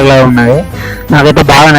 లాగా ఉన్నాయి. నాకైతే బాగా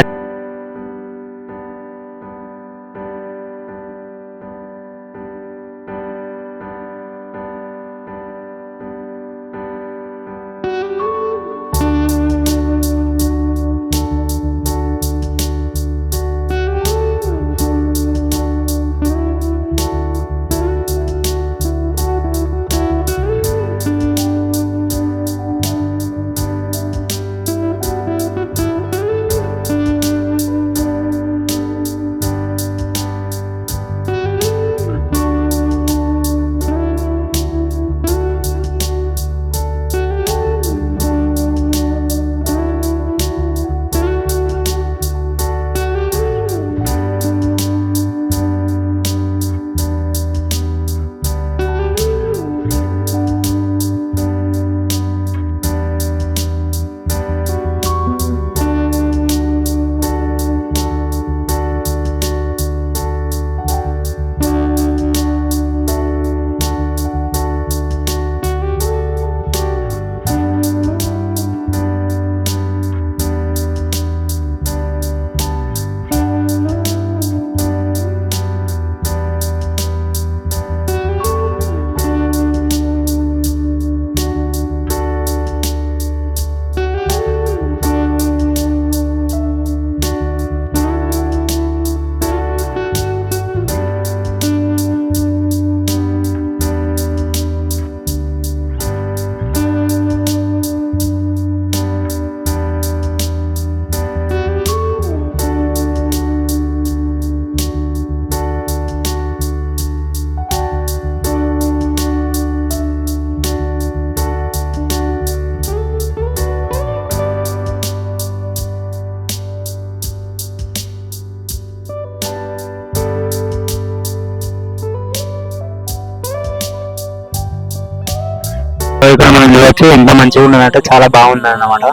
చూడొచ్చు ఎంత మంచిగా ఉన్నదంటే చాలా బాగుంది అన్నమాట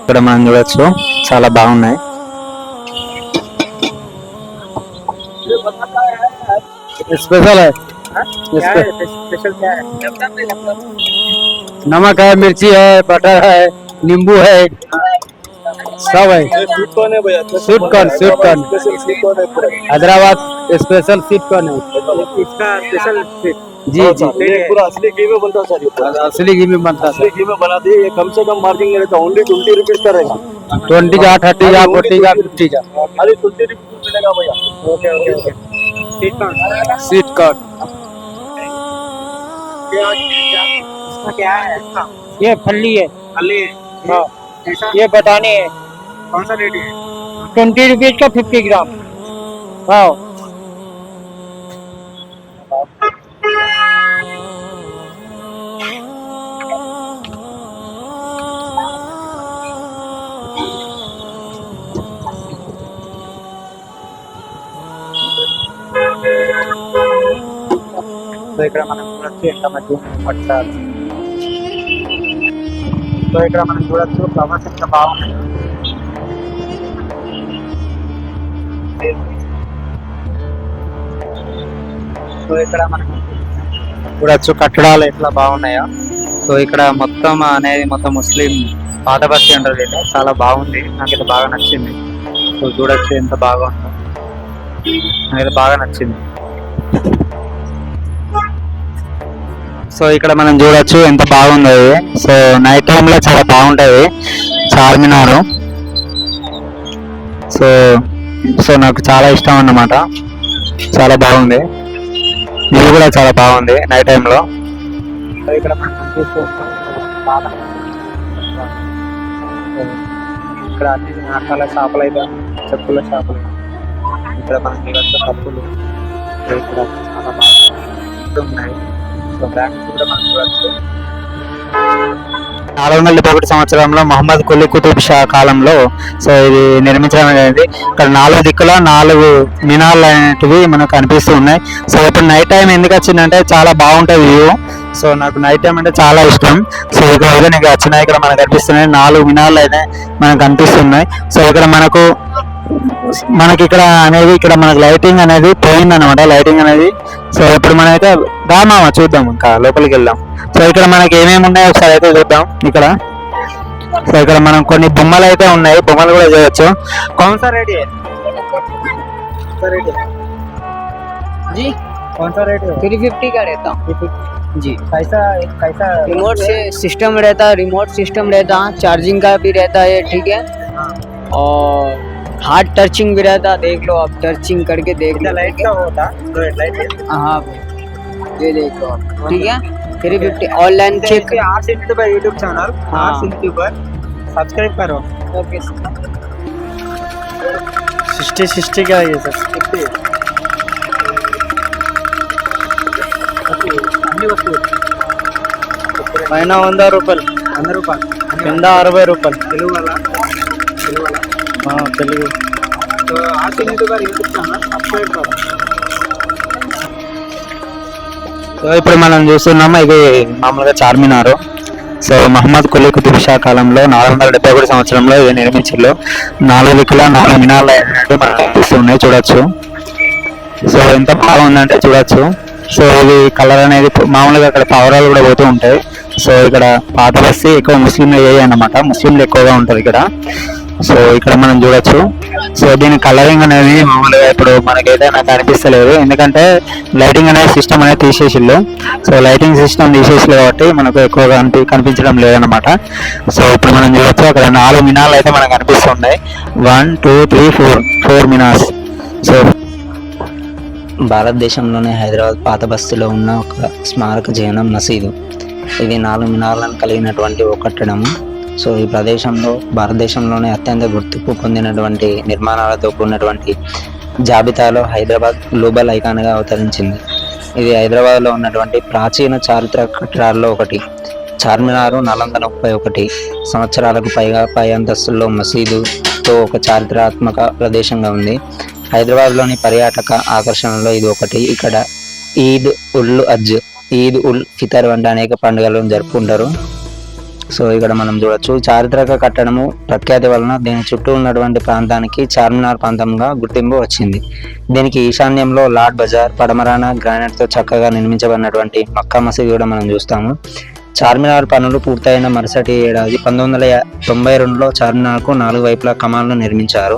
ఇక్కడ మనం చూడొచ్చు చాలా బాగున్నాయి स्पेशल है नमक है मिर्ची है बटर है नींबू है सब है स्वीट कॉर्न है भैया sweet corn sweet corn special sweet corn है पूरा हैदराबाद स्पेशल स्वीट कॉर्न है इसका स्पेशल जी जी। पूरा असली घी में बनता है सर असली घी में बनता असली घी में बना दिए ये कम से कम मार्जिन में रहता ओनली ट्वेंटी रुपीज़ का रहेगा। ट्वेंटी का थर्टी का फोर्टी का फिफ्टी का खाली ट्वेंटी रुपीज़ मिलेगा भैया। Okay okay okay sweet corn क्या है? ये फली है। खाली हाँ? ये बताने है। कौन सा रेट है? ट्वेंटी रुपीज़ का फिफ्टी ग्राम हाँ। సో ఇక్కడ మనం చూడొచ్చు ఎంత మంచి పట్టాలు సో ఇక్కడ మనం చూడొచ్చు ఫ్లవర్స్ ఎంత బాగున్నాయి. సో ఇక్కడ మనం చూడొచ్చు కట్టడాలు ఎట్లా బాగున్నాయో. సో ఇక్కడ మొత్తం అనేది మొత్తం ముస్లిం పాత బస్తీ అంటారు ఇక్కడ చాలా బాగుంది. నాకైతే బాగా నచ్చింది. సో చూడొచ్చు ఎంత బాగా ఉందో నాకైతే బాగా నచ్చింది. సో ఇక్కడ మనం చూడొచ్చు ఎంత బాగుందో సో నైట్ టైంలో చాలా బాగుంటుంది. చార్మినార్. సో సో నాకు చాలా ఇష్టం అన్నమాట. చాలా బాగుంది. ఇది కూడా చాలా బాగుంది నైట్ టైంలో ఇక్కడ ఇక్కడ అన్ని రకాల చేపలు అయితే చెప్పుల చేపలు. ఇక్కడ మనం చూడొచ్చు కప్పులు ఇక్కడ చాలా బాగా ఉన్నాయి నాలుగు వందల డెబ్బై ఒకటి సంవత్సరంలో మహమ్మద్ కులీ కుతుబ్ షా కాలంలో సో ఇది నిర్మించడం అనేది ఇక్కడ నాలుగు దిక్కుల నాలుగు మినార్లు అనేటివి మనకు కనిపిస్తూ ఉన్నాయి. సో ఇప్పుడు నైట్ టైం ఎందుకు వచ్చిందంటే చాలా బాగుంటుంది వ్యూ. సో నాకు నైట్ టైం అంటే చాలా ఇష్టం. సో ఇక్కడ నీకు వచ్చినాయి ఇక్కడ మనకు కనిపిస్తున్నాయి. నాలుగు మినార్లు అయితే మనకు కనిపిస్తున్నాయి. సో ఇక్కడ మనకు మనకి ఇక్కడ అనేది ఇక్కడ మనకి లైటింగ్ అనేది పోయింది అనమాట లైటింగ్ అనేది సో ఇప్పుడు మనమైతే రామామ చూద్దాం ఇంకా లోపలికి వెళ్దాం సో ఇక్కడ మనకి ఏమేమి ఉన్నాయో ఒకసారి అయితే చూద్దాం ఇక్కడ సో ఇక్కడ మనం కొన్ని బొమ్మలు అయితే ఉన్నాయి బొమ్మలు కూడా చేయొచ్చు कौन सा रेट है कौन सा रेट है जी कौन सा रेट है थ्री फिफ्टी का रहता हूँ जी कैसा कैसा रिमोट से सिस्टम रहता है रिमोट सिस्टम रहता है चार्जिंग का भी रहता है ठीक है और हार्ड टचिंग भी रहता है देख लो आप टचिंग करके देख लो लाइट का होता लाइट हाँ ये देख लो आप, ठीक है three fifty online check arts YouTuber YouTube channel हाँ। आर्ट्स यूट्यूबर सब्सक्राइब करो ओके సిక్స్టీ సిక్స్టీ का है सर అన్ని వస్తువులు పైన వంద రూపాయలు వంద రూపాయలు కింద అరవై రూపాయలు తెలుగు వల్ల తెలుగు వల్ల ఆ, తెలుగు. సో ఇప్పుడు మనం చూస్తున్నాం ఇది మామూలుగా చార్మినార్. సో మహమ్మద్ కులీ కుతుబ్ షా కాలంలో నాలుగు వందల డెబ్బై ఒకటి సంవత్సరంలో ఇది నిర్మించారు నాలుగు దిక్కుల నాలుగు మినార్లు అయినట్టు మనకు కనిపిస్తున్నాయి చూడొచ్చు. సో ఎంత బాగుందంటే చూడొచ్చు. సో ఇది కలర్ అనేది మామూలుగా ఇక్కడ పావురాలు కూడా పోతూ ఉంటాయి. సో ఇక్కడ పాత బస్సి ఎక్కువ ముస్లింలు అయ్యాయి అన్నమాట. ముస్లింలు ఎక్కువగా ఉంటారు ఇక్కడ. సో ఇక్కడ మనం చూడొచ్చు. సో దీని కలరింగ్ అనేది మామూలుగా ఇప్పుడు మనకైతే నాకు అనిపిస్తలేదు ఎందుకంటే లైటింగ్ అనేది సిస్టమ్ అనేది తీసేసిళ్ళు. సో లైటింగ్ సిస్టమ్ తీసేసి కాబట్టి మనకు ఎక్కువగా అనిపి కనిపించడం లేదన్నమాట. సో ఇప్పుడు మనం చూడొచ్చు అక్కడ నాలుగు మినార్లు అయితే మనకు కనిపిస్తున్నాయి. One two three four four minars. So భారతదేశంలోని హైదరాబాద్ పాత బస్తీలో ఉన్న ఒక స్మారక జైన మసీదు ఇది నాలుగు మినార్లను కలిగినటువంటి ఒక కట్టడము. సో ఈ ప్రదేశంలో భారతదేశంలోనే అత్యంత గుర్తింపు పొందినటువంటి నిర్మాణాలతో కూడినటువంటి జాబితాలో హైదరాబాద్ గ్లోబల్ ఐకాన్గా అవతరించింది. ఇది హైదరాబాద్లో ఉన్నటువంటి ప్రాచీన చారిత్రక కట్టడాల్లో ఒకటి. చార్మినారు నలంద ముప్పై ఒకటి. సంవత్సరాలకు పైగా పై అంతస్తుల్లో మసీదుతో ఒక చారిత్రాత్మక ప్రదేశంగా ఉంది. హైదరాబాద్లోని పర్యాటక ఆకర్షణలో ఇది ఒకటి. ఇక్కడ ఈద్ ఉల్ అజ్ ఈద్ ఉల్ ఫితర్ వంటి అనేక పండుగలను జరుపుకుంటారు. సో ఇక్కడ మనం చూడొచ్చు చారిత్రక కట్టడము ప్రఖ్యాతి వలన దీని చుట్టూ ఉన్నటువంటి ప్రాంతానికి చార్మినార్ ప్రాంతంగా గుర్తింపు వచ్చింది. దీనికి ఈశాన్యంలో లార్డ్ బజార్ పడమరాన గ్రానైట్తో చక్కగా నిర్మించబడినటువంటి మక్కా మసీదు కూడా మనం చూస్తాము. చార్మినార్ పనులు పూర్తయిన మరుసటి ఏడాది పంతొమ్మిది వందల తొంభై రెండులో చార్మినార్కు నాలుగు వైపులా కమాన్లు నిర్మించారు.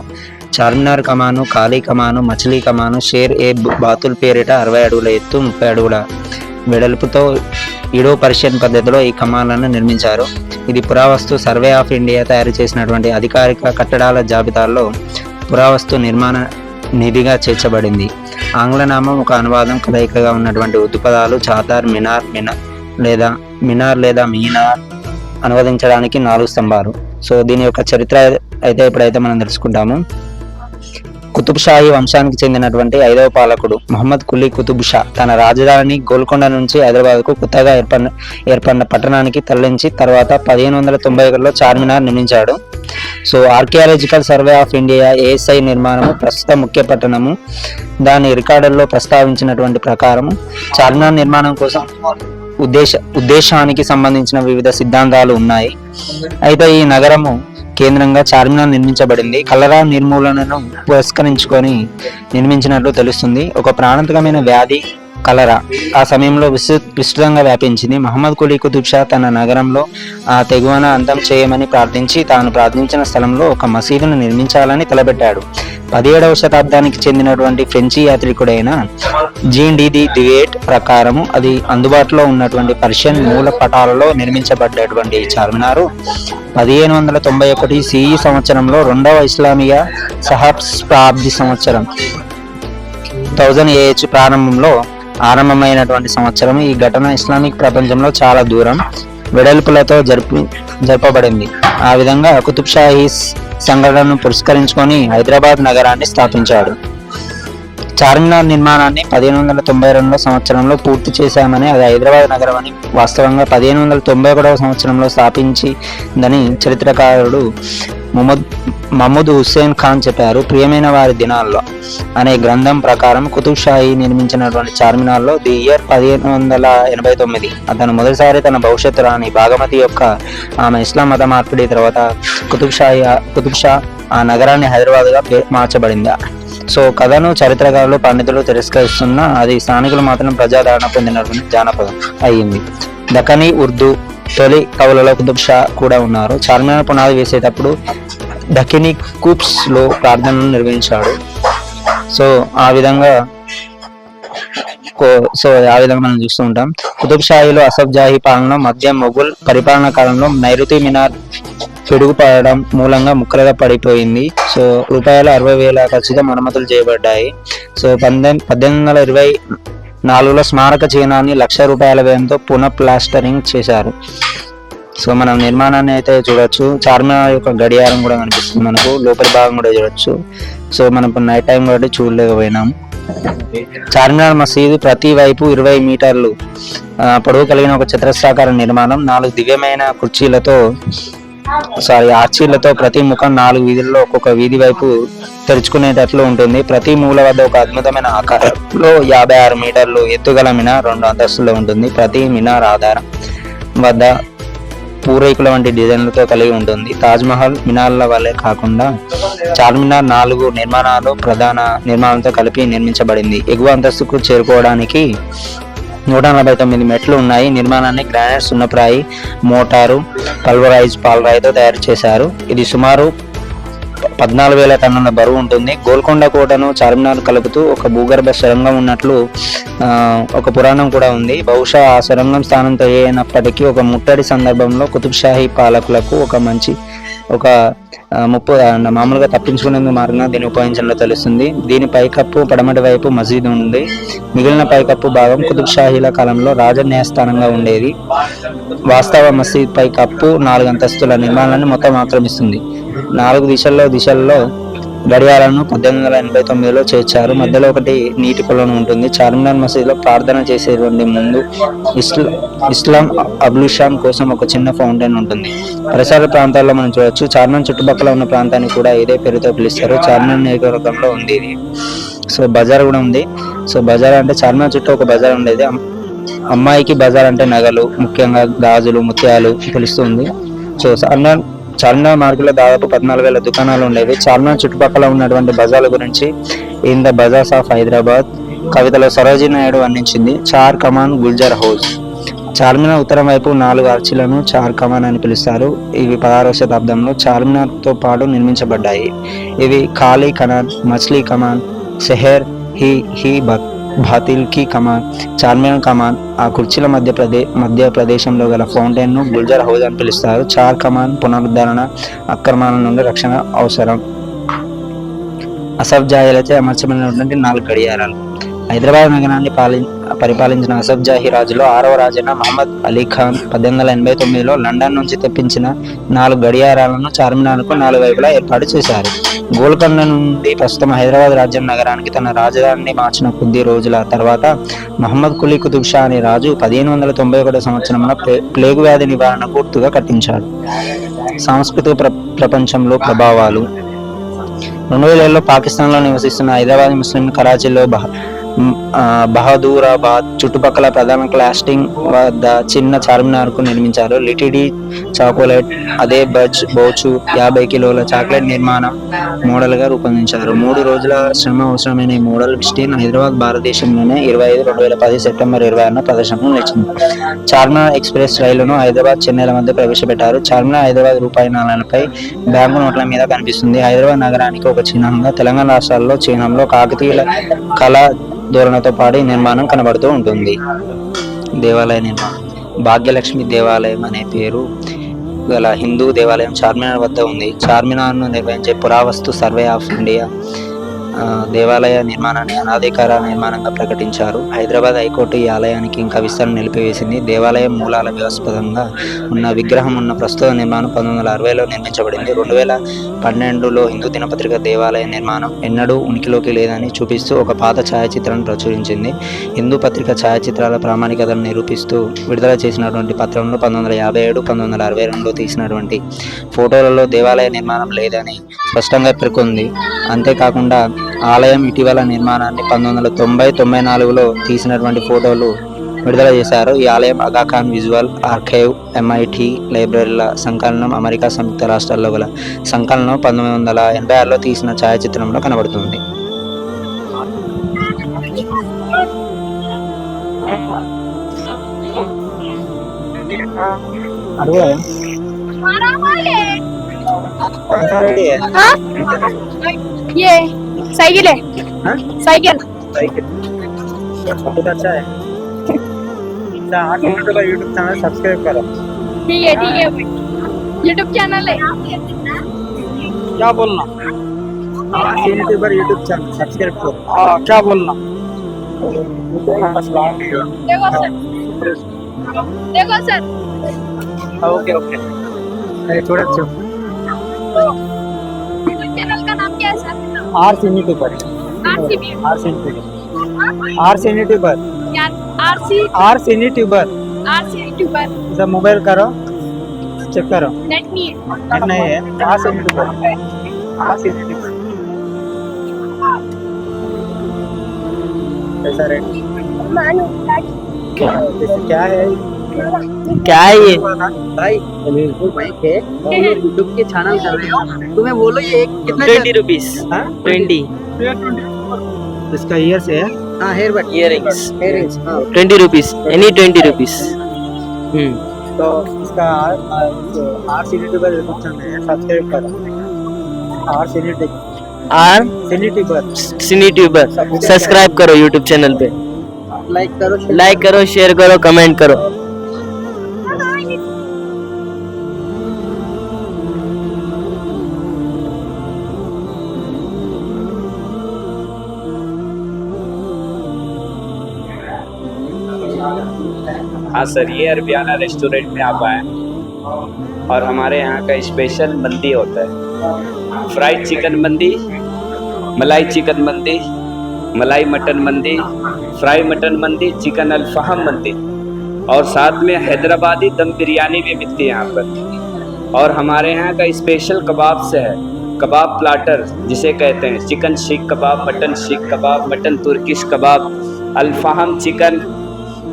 చార్మినార్ కమాను ఖాళీ కమాను మచిలీ కమాను షేర్ ఏ బాతుల్ పేరిట అరవై అడుగుల ఎత్తు ముప్పై అడుగుల వెడల్పుతో ఇడో పర్షియన్ పద్ధతిలో ఈ కమాన్లను నిర్మించారు. ఇది పురావస్తు సర్వే ఆఫ్ ఇండియా తయారు చేసినటువంటి అధికారిక కట్టడాల జాబితాలో పురావస్తు నిర్మాణ నిధిగా చేర్చబడింది. ఆంగ్లనామం ఒక అనువాదం కలయికగా ఉన్నటువంటి ఉర్దూ చాదార్ మినార్ మినార్ లేదా మినార్ లేదా మీనార్ అనువదించడానికి నాలుగు స్తంభాలు. సో దీని యొక్క చరిత్ర అయితే ఇప్పుడైతే మనం తెలుసుకుంటాము. కుతుబ్ షాహీ వంశానికి చెందినటువంటి ఐదవ పాలకుడు మహమ్మద్ కులీ కుతుబ్ షా తన రాజధాని గోల్కొండ నుంచి హైదరాబాద్కు కొత్తగా ఏర్పడిన ఏర్పడిన పట్టణానికి తరలించి తర్వాత పదిహేను వందల తొంభై ఒకటిలో చార్మినార్ నిర్మించాడు. So archaeological survey of India ASI నిర్మాణము ప్రస్తుత ముఖ్య పట్టణము. దాని రికార్డుల్లో ప్రస్తావించినటువంటి ప్రకారము చార్మినార్ నిర్మాణం కోసం ఉద్దేశ ఉద్దేశానికి సంబంధించిన వివిధ సిద్ధాంతాలు ఉన్నాయి. అయితే ఈ నగరము కేంద్రంగా చార్మినార్ నిర్మించబడింది. కలరా నిర్మూలనను పురస్కరించుకొని నిర్మించినట్లు తెలుస్తుంది. ఒక ప్రాణాంతకమైన వ్యాధి కలరా. ఆ సమయంలో విస్తృ విస్తృతంగా వ్యాపించింది. మహమ్మద్ కులీ కుతుబ్ షా తన నగరంలో ఆ తెగువన అంతం చేయమని ప్రార్థించి తాను ప్రార్థించిన స్థలంలో ఒక మసీదును నిర్మించాలని తలపెట్టాడు. పదిహేడవ శతాబ్దానికి చెందినటువంటి ఫ్రెంచి యాత్రికుడైన జీన్ డి ది దివేట్ ప్రకారము అది అందుబాటులో ఉన్నటువంటి పర్షియన్ మూల పటాలలో నిర్మించబడ్డటువంటి చార్మినారు. పదిహేను వందల తొంభై ఒకటి సిఈ సంవత్సరంలో రెండవ ఇస్లామియా సహస్రాబ్ది సంవత్సరం. థౌజండ్ ఏహెచ్ ప్రారంభంలో ఆరంభమైనటువంటి సంవత్సరం. ఈ ఘటన ఇస్లామిక్ ప్రపంచంలో చాలా దూరం వెడల్పులతో జరుపు జరపబడింది. ఆ విధంగా కుతుబ్ షాహీస్ సంఘటనను పురస్కరించుకొని హైదరాబాద్ నగరాన్ని స్థాపించాడు. చార్మినార్ నిర్మాణాన్ని పదిహేను వందల తొంభై రెండవ సంవత్సరంలో పూర్తి చేశామని అది హైదరాబాద్ నగరం అని వాస్తవంగా పదిహేను వందల తొంభై ఒకటవ సంవత్సరంలో స్థాపించిందని చరిత్రకారుడు ముహమ్మద్ మహమ్మద్ హుస్సేన్ ఖాన్ చెప్పారు ప్రియమైన వారి దినాల్లో అనే గ్రంథం ప్రకారం కుతుబ్ షాహీ నిర్మించినటువంటి చార్మినార్లో ది ఇయర్ పదిహేను వందల ఎనభై తొమ్మిది అతను మొదటిసారి తన భవిష్యత్తు రాణి భాగమతి యొక్క ఆమె ఇస్లాం మత మార్పిడి తర్వాత కుతుబ్ షాహీ కుతుబ్ షా ఆ నగరాన్ని హైదరాబాద్గా పే- మార్చబడింది. సో కథను చరిత్రకారులు పండితులు తిరస్కరిస్తున్న అది స్థానికులు మాత్రం ప్రజాదరణ పొందినటువంటి జానపదం అయ్యింది. దక్కనీ ఉర్దూ తొలి కవులలో కుతుబ్ షా కూడా ఉన్నారు. చార్మినార్ పునాది వేసేటప్పుడు డకినీ కూప్స్లో ప్రార్థనలు నిర్వహించాడు. సో ఆ విధంగా సో ఆ విధంగా మనం చూస్తూ ఉంటాం. కుతుబ్ షాయిలో అసఫ్ జాహీ పాలన మధ్య మొగుల్ పరిపాలన కాలంలో నైరుతి మినార్ పిడుగుపడడం మూలంగా ముక్కలుగా పడిపోయింది. సో రూపాయలు అరవై వేల ఖర్చుతో మరమ్మతులు చేయబడ్డాయి. సో పంతొమ్మిది పద్దెనిమిది వందల ఇరవై నాలుగులో స్మారక చిహ్నాన్ని లక్ష రూపాయల వ్యయంతో పునః ప్లాస్టరింగ్ చేశారు. సో మనం నిర్మాణాన్ని అయితే చూడొచ్చు. చార్మినార్ యొక్క గడియారం కూడా కనిపిస్తుంది మనకు. లోపలి భాగం కూడా చూడొచ్చు. సో మనం ఇప్పుడు నైట్ టైం కాబట్టి చూడలేకపోయినాం. చార్మినార్ మసీదు ప్రతి వైపు ఇరవై మీటర్లు పొడవు కలిగిన ఒక చతురస్రాకార నిర్మాణం నాలుగు దివ్యమైన కుర్చీలతో సారీ ఆర్చీలతో ప్రతి ముఖం నాలుగు వీధుల్లో ఒక్కొక్క వీధి వైపు తెరుచుకునేటట్లు ఉంటుంది. ప్రతి మూల వద్ద ఒక అద్భుతమైన ఆకారంలో యాభై ఆరు మీటర్లు ఎత్తుగల మినార్ రెండు అంతస్తుల్లో ఉంటుంది. ప్రతి మినార్ ఆధారం వద్ద పూరేకుల వంటి డిజైన్లతో కలిగి ఉంటుంది. తాజ్మహల్ మినార్ల వల్లే కాకుండా చార్మినార్ నాలుగు నిర్మాణాలు ప్రధాన నిర్మాణంతో కలిపి నిర్మించబడింది. ఎగువ అంతస్తుకు చేరుకోవడానికి నూట నలభై తొమ్మిది మెట్లు ఉన్నాయి. నిర్మాణాన్ని గ్రానైట్ సున్నప్రాయి మోటారు పల్వరైజ్ పాలరాయితో తయారు చేశారు. ఇది సుమారు పద్నాలుగు వేల టన్నుల బరువు ఉంటుంది. గోల్కొండ కోటను చార్మినార్ కలుపుతూ ఒక భూగర్భ సొరంగం ఉన్నట్లు ఒక పురాణం కూడా ఉంది. బహుశా ఆ సొరంగం స్థానంతో అయినప్పటికీ ఒక ముట్టడి సందర్భంలో కుతుబ్షాహీ పాలకులకు ఒక మంచి ఒక ముప్పు మామూలుగా తప్పించుకునేందుకు మార్గంగా దీన్ని ఉపయోగించడంలో తెలుస్తుంది. దీని పైకప్పు పడమటి వైపు మసీద్ ఉంది. మిగిలిన పైకప్పు భాగం కుతుబ్ షాహీల కాలంలో రాజ న్యాయస్థానంగా ఉండేది. వాస్తవ మసీద్ పైకప్పు నాలుగు అంతస్తుల నిర్మాణాన్ని మొత్తం ఆక్రమిస్తుంది. నాలుగు దిశల్లో దిశల్లో గడియారాలను పద్దెనిమిది వందల ఎనభై తొమ్మిదిలో చేర్చారు. మధ్యలో ఒకటి నీటి కొలను ఉంటుంది. చార్మినార్ మసీదులో ప్రార్థన చేసేటువంటి ముందు ఇస్లా ఇస్లాం అబ్లుషాం కోసం ఒక చిన్న ఫౌంటైన్ ఉంటుంది. పరిసర ప్రాంతాల్లో మనం చూడొచ్చు. చార్మినార్ చుట్టుపక్కల ఉన్న ప్రాంతాన్ని కూడా ఇదే పేరుతో పిలుస్తారు. చార్మినార్ నియోజకవర్గంలో ఉంది ఇది. సో బజార్ కూడా ఉంది. సో బజార్ అంటే చార్మినార్ చుట్టూ ఒక బజార్ ఉండేది. అమ్మాయికి బజార్ అంటే నగలు ముఖ్యంగా గాజులు ముత్యాలు పిలుస్తుంది. సో చార్మినార్ చార్మినార్ మార్కెట్లో దాదాపు పద్నాలుగు వేల దుకాణాలు ఉండేవి. చార్మినార్ చుట్టుపక్కల ఉన్నటువంటి బజార్ల గురించి in the bazaars of Hyderabad కవితలో సరోజీ నాయుడు వర్ణించింది చార్ కమాన్ గుల్జర్ హౌస్. చార్మినార్ ఉత్తరం వైపు నాలుగు ఆర్చీలను చార్ కమాన్ అని పిలుస్తారు. ఇవి పదహారవ శతాబ్దంలో చార్మినార్తో పాటు నిర్మించబడ్డాయి. ఇవి ఖాళీ కమాన్ మచ్లీ కమాన్ సెహర్ హీ హీ బక్. భాతిల్కి కమాన్ చార్మినార్ కమాన్ ఆ కుర్చీల మధ్య ప్రదే మధ్య ప్రదేశంలో గల ఫౌంటైన్ను గుల్జర్ హౌజ్ అని పిలుస్తారు. చార్ కమాన్ పునరుద్ధరణ అక్రమాల నుండి రక్షణ అవసరం. అసఫ్ జాహీలచే అమర్చబడినటువంటి నాలుగు గడియారాలు. హైదరాబాద్ నగరాన్ని పాలి పరిపాలించిన అసఫ్ జాహీ రాజులో ఆరవ రాజైన మహమ్మద్ అలీ ఖాన్ పద్దెనిమిది వందల ఎనభై తొమ్మిదిలో లండన్ నుంచి తెప్పించిన నాలుగు గడియారాలను చార్మినార్కు నాలుగు వైపులా ఏర్పాటు చేశారు. గోల్కొండ నుండి ప్రస్తుతం హైదరాబాద్ రాజ్యం నగరానికి తన రాజధానిని మార్చిన కొద్ది రోజుల తర్వాత మహమ్మద్ కులీ కుతుబ్ షా అనే రాజు పదిహేను వందల తొంభై ఒకటో సంవత్సరంలో ప్లే- ప్లేగు వ్యాధి నివారణ పూర్తిగా కట్టించాడు. సాంస్కృతిక ప్ర ప్రపంచంలో ప్రభావాలు. రెండు వేల ఏళ్ళలో పాకిస్తాన్లో నివసిస్తున్న హైదరాబాద్ ముస్లిం కరాచీలో బహదూరాబాద్ చుట్టుపక్కల ప్రధాన క్లాస్టింగ్ వద్ద చిన్న చార్మినార్కు నిర్మించారు. లిటిడి చాకోలెట్ అదే బజ్ బోచు యాభై కిలోల చాక్లెట్ నిర్మాణం మోడల్గా రూపొందించారు. మూడు రోజుల శ్రమ అవసరమైన ఈ మోడల్ స్టీన్ హైదరాబాద్ భారతదేశంలోనే ఇరవై ఐదు రెండు వేల పది సెప్టెంబర్ ఇరవై ఆరున ప్రదర్శనకు నిలిచింది. చార్మినార్ ఎక్స్ప్రెస్ రైలును హైదరాబాద్ చెన్నైల మధ్య ప్రవేశపెట్టారు. చార్మినార్ హైదరాబాద్ రూపాయి నాణాలపై బ్యాంకు నోట్ల మీద కనిపిస్తుంది. హైదరాబాద్ నగరానికి ఒక చిహ్నంగా తెలంగాణ రాష్ట్రాల్లో చిహ్నంలో కాకతీయుల కళ ధోరణతో పాటు నిర్మాణం కనబడుతూ ఉంటుంది. దేవాలయ నిర్మాణం. భాగ్యలక్ష్మి దేవాలయం అనే పేరు గల హిందూ దేవాలయం చార్మినార్ వద్ద ఉంది. చార్మినార్ను నిర్వహించే పురావస్తు సర్వే ఆఫ్ ఇండియా దేవాలయ నిర్మాణాన్ని అనాధికార నిర్మాణంగా ప్రకటించారు. హైదరాబాద్ హైకోర్టు ఈ ఆలయానికి ఇంకా విస్తరణ నిలిపివేసింది. దేవాలయం మూలాల వివాస్పదంగా ఉన్న విగ్రహం ఉన్న ప్రస్తుత నిర్మాణం పంతొమ్మిది వందల అరవైలో నిర్మించబడింది. రెండు వేల పన్నెండులో హిందూ దినపత్రిక దేవాలయ నిర్మాణం ఎన్నడూ ఉనికిలోకి లేదని చూపిస్తూ ఒక పాత ఛాయాచిత్రాన్ని ప్రచురించింది. హిందూ పత్రిక ఛాయాచిత్రాల ప్రామాణికతను నిరూపిస్తూ విడుదల చేసినటువంటి పత్రంలో పంతొమ్మిది వందల యాభై ఏడు పంతొమ్మిది వందల అరవై రెండులో తీసినటువంటి ఫోటోలలో దేవాలయ నిర్మాణం లేదని స్పష్టంగా పేర్కొంది. అంతేకాకుండా ఆలయం ఇటీవల నిర్మాణాన్ని పంతొమ్మిది వందల తొంభై తొంభై నాలుగులో తీసినటువంటి ఫోటోలు విడుదల చేశారు. ఈ ఆలయం అగాఖాన్ విజువల్ ఆర్కైవ్ ఎంఐటి లైబ్రరీల సంకలనం అమెరికా సంయుక్త రాష్ట్రాల్లో గల సంకలనం పంతొమ్మిది వందల ఎనభై ఆరులో తీసిన ఛాయాచిత్రంలో కనబడుతుంది. అడుగు साइकिल है हाँ? साइकिल साइकिल बहुत अच्छा है आठ मिनट का यूट्यूब चैनल सब्सक्राइब करो ठीक है ठीक है यूट्यूब चैनल है क्या बोलना यूट्यूबर यूट्यूब चैनल सब्सक्राइब करो हाँ क्या बोलना देखो सर देखो सर ओके ओके చూడొచ్చు आर सीनिटी पर आर सीनिटी पर आर पर आर सीनिटी पर आर पर इधर मोबाइल करो। चेक करो। नेट नहीं है। नेट नहीं है। आर सीनिटी पर आर पर कैसा रेट मानो क्या? है। हाँ। क्या है ये? भाई यूट्यूब के चैनल कर रहे हो। तुम्हें बोलो ये कितना ट्वेंटी रुपीज़ हाँ? ट्वेंटी। इसका ईयर से है हाँ हेयर बट इयरिंग्स इयरिंग्स हाँ। Twenty rupees any twenty rupees तो इसका R Sini tuber YouTube channel है। सब्सक्राइब करो। आर आर सब्सक्राइब करो। यूट्यूब चैनल पे। लाइक करो लाइक करो। शेयर करो कमेंट करो। हाँ सर ये अरबियाना रेस्टोरेंट में आप आए और हमारे यहाँ का स्पेशल मंदी होता है। फ्राइड चिकन मंदी मलाई chicken mandi malai mutton mandi fry mutton mandi chicken alfam mandi और साथ में हैदराबादी दम बिरयानी भी मिलती है यहाँ पर। और हमारे यहाँ का स्पेशल कबाब से है, कबाब प्लाटर, जिसे कहते हैं। Chicken sheekh kebab, mutton sheekh kebab, mutton Turkish kebab alfam chicken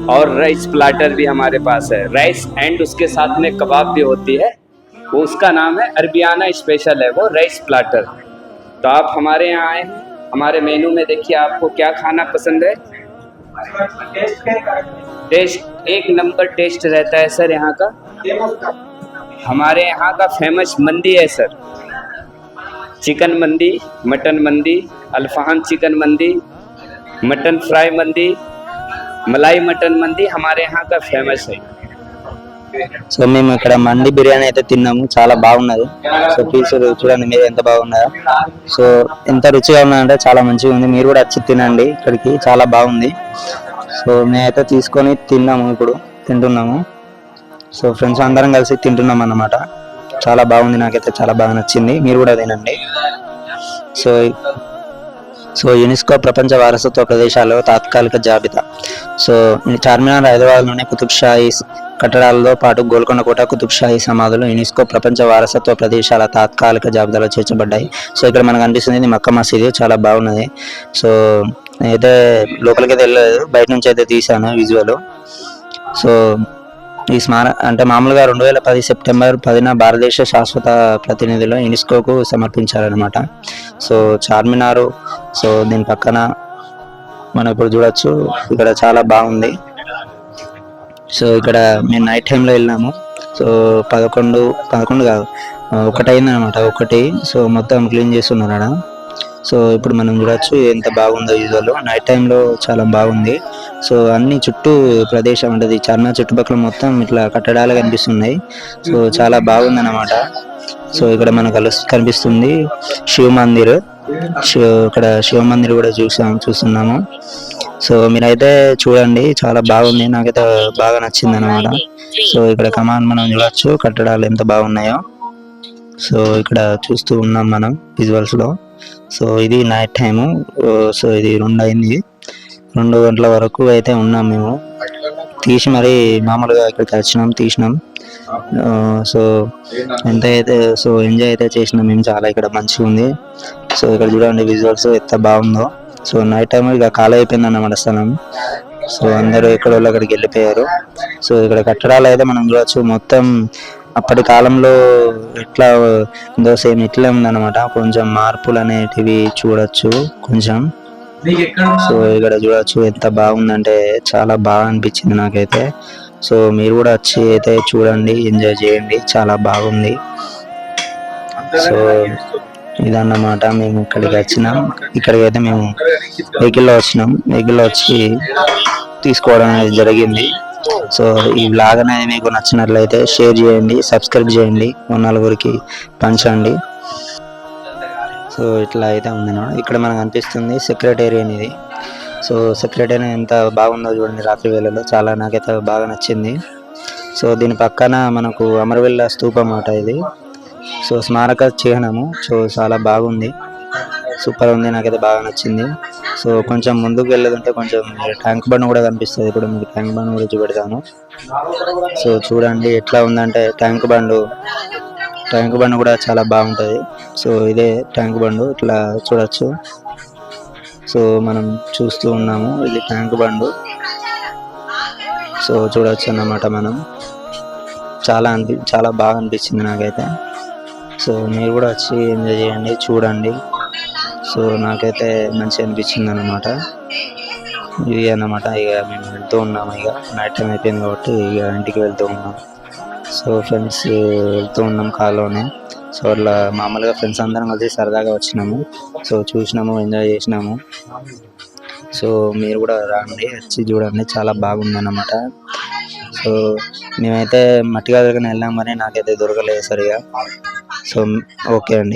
और राइस प्लाटर भी हमारे पास है। राइस एंड उसके साथ में कबाब भी होती है। वो उसका नाम है अरबियाना स्पेशल है, वो राइस प्लाटर तो आप हमारे यहाँ आए हमारे मेनू में देखिए आपको क्या खाना पसंद है। टेस्ट एक नंबर टेस्ट रहता है सर यहाँ का। हमारे यहाँ का फ़ेमस मंदी है sir. Chicken mandi mutton mandi alfam chicken mandi mutton fry mandi malai mutton మంది హమారే కా ఫేమస్ హై సో మేము ఇక్కడ మండి బిర్యానీ అయితే తిన్నాము చాలా బాగున్నది. సో ప్లీజ్ చూడండి మీరు ఎంత బాగున్నారా. సో ఎంత రుచిగా ఉన్నాయంటే చాలా మంచిగా ఉంది. మీరు కూడా వచ్చి తినండి ఇక్కడికి చాలా బాగుంది. సో మేమైతే తీసుకొని తిన్నాము ఇప్పుడు తింటున్నాము. సో ఫ్రెండ్స్ అందరం కలిసి తింటున్నాం అన్నమాట. చాలా బాగుంది నాకైతే చాలా బాగా నచ్చింది. మీరు కూడా తినండి. సో సో యునెస్కో ప్రపంచ వారసత్వ ప్రదేశాలలో తాత్కాలిక జాబితా. సో చార్మినార్ హైదరాబాద్లోని కుతుబ్ షాహీ కట్టడాలతో పాటు గోల్కొండ కోట కుతుబ్ షాహీ సమాధులు యునెస్కో ప్రపంచ వారసత్వ ప్రదేశాల తాత్కాలిక జాబితాలో చేర్చబడ్డాయి. సో ఇక్కడ మనకు అనిపిస్తుంది ఇది మక్క మసీదు చాలా బాగున్నది. సో అయితే లోపలికి అయితే వెళ్ళలేదు బయట నుంచి అయితే తీసాను విజువల్. సో ఈ స్మార అంటే మామూలుగా రెండు వేల పది సెప్టెంబర్ పదిన భారతదేశ శాశ్వత ప్రతినిధులు యునెస్కోకు సమర్పించారనమాట సో చార్మినారు సో దీని పక్కన మనం ఇప్పుడు చూడొచ్చు ఇక్కడ చాలా బాగుంది. సో ఇక్కడ మేము నైట్ టైంలో వెళ్ళినాము. సో పదకొండు పదకొండు కాదు ఒకటి అయింది అనమాట ఒకటి. సో మొత్తం క్లీన్ చేస్తున్నారు అక్కడ సో ఇప్పుడు మనం చూడొచ్చు ఎంత బాగుందో యూజువల్ నైట్ టైంలో చాలా బాగుంది. సో అన్ని చుట్టూ ప్రదేశం ఉంటుంది. చార్మినార్ చుట్టుపక్కల మొత్తం ఇట్లా కట్టడాలు కనిపిస్తున్నాయి. సో చాలా బాగుంది అనమాట సో ఇక్కడ మనకు కలుస్ కనిపిస్తుంది శివ మందిర్. ఇక్కడ శివ మందిర్ కూడా చూసాం చూస్తున్నాము. సో మీరైతే చూడండి చాలా బాగుంది. నాకైతే బాగా నచ్చింది అనమాట సో ఇక్కడ కమాన్ మనం చూడొచ్చు కట్టడాలు ఎంత బాగున్నాయో. సో ఇక్కడ చూస్తూ ఉన్నాం మనం విజువల్స్లో. సో ఇది నైట్ టైము సో ఇది రెండు అయింది రెండు గంటల వరకు అయితే ఉన్నాం మేము. తీసి మరి మామూలుగా ఇక్కడికి వచ్చినాం తీసినాం. సో ఎంత అయితే సో ఎంజాయ్ అయితే చేసినాం మేము చాలా. ఇక్కడ మంచిగా ఉంది. సో ఇక్కడ చూడండి విజువల్స్ ఎంత బాగుందో. సో నైట్ టైం ఇక ఖాళీ అయిపోయింది అన్నమాట స్థలం. సో అందరూ ఎక్కడ వాళ్ళు అక్కడికి వెళ్ళిపోయారు. సో ఇక్కడ కట్టడాలు అయితే మనం చూడొచ్చు. మొత్తం అప్పటి కాలంలో ఎట్లా ఉందో సేమ్ ఇట్లే ఉందన్నమాట. కొంచెం మార్పులు అనేటివి చూడొచ్చు కొంచెం. సో ఇక్కడ చూడొచ్చు ఎంత బాగుందంటే చాలా బాగా అనిపించింది నాకైతే. సో మీరు కూడా వచ్చి అయితే చూడండి ఎంజాయ్ చేయండి. చాలా బాగుంది. సో ఇదన్నమాట. మేము ఇక్కడికి వచ్చినాం. ఇక్కడికి అయితే మేము వెహికల్లో వచ్చినాం. వెహికల్లో వచ్చి తీసుకోవడం అనేది జరిగింది. సో ఈ బ్లాగ్ అనేది మీకు నచ్చినట్లయితే షేర్ చేయండి సబ్స్క్రైబ్ చేయండి. ఓ నలుగురికి పంచండి. సో ఇట్లా అయితే ఉంది ఇక్కడ మనకు అనిపిస్తుంది సెక్రటరీ అనేది. సో సెక్రటరీ ఎంత బాగుందో చూడండి రాత్రి వేళలో చాలా నాకైతే బాగా నచ్చింది. సో దీని పక్కన మనకు అమరవెల్ల స్తూపం అన్నమాట ఇది. సో స్మారక చిహ్నము. సో చాలా బాగుంది. సూపర్ ఉంది నాకైతే బాగా నచ్చింది. సో కొంచెం ముందుకు వెళ్ళదుంటే కొంచెం ట్యాంక్ బండ్ కూడా కనిపిస్తుంది. ఇప్పుడు మీకు ట్యాంక్ బండ్ కూడా చూపెడతాను. సో చూడండి ఎట్లా ఉందంటే ట్యాంక్ బండ్ ట్యాంక్ బండ్ కూడా చాలా బాగుంటుంది. సో ఇదే ట్యాంక్ బండ్ ఇట్లా చూడొచ్చు. సో మనం చూస్తూ ఉన్నాము ఇది ట్యాంక్ బండ్. సో చూడొచ్చు అన్నమాట మనం. చాలా అనిపి చాలా బాగా అనిపించింది నాకైతే. సో మీరు కూడా వచ్చి ఎంజాయ్ చేయండి చూడండి. సో నాకైతే మంచిగా అనిపించింది అనమాట ఇది అన్నమాట ఇక మేము వెళ్తూ ఉన్నాము ఇక. నైట్ టైం అయిపోయింది కాబట్టి ఇక ఇంటికి వెళ్తూ ఉన్నాం. సో ఫ్రెండ్స్ వెళ్తూ ఉన్నాం కాలోనే సో అట్లా మామూలుగా ఫ్రెండ్స్ అందరం కలిసి సరదాగా వచ్చినాము. సో చూసినాము ఎంజాయ్ చేసినాము. సో మీరు కూడా రండి వచ్చి చూడండి. చాలా బాగుంది అన్నమాట. సో మేమైతే మట్టిగా దొరికిన వెళ్ళాం మరి నాకైతే దొరకలేదు సరిగా. సో ఓకే అండి.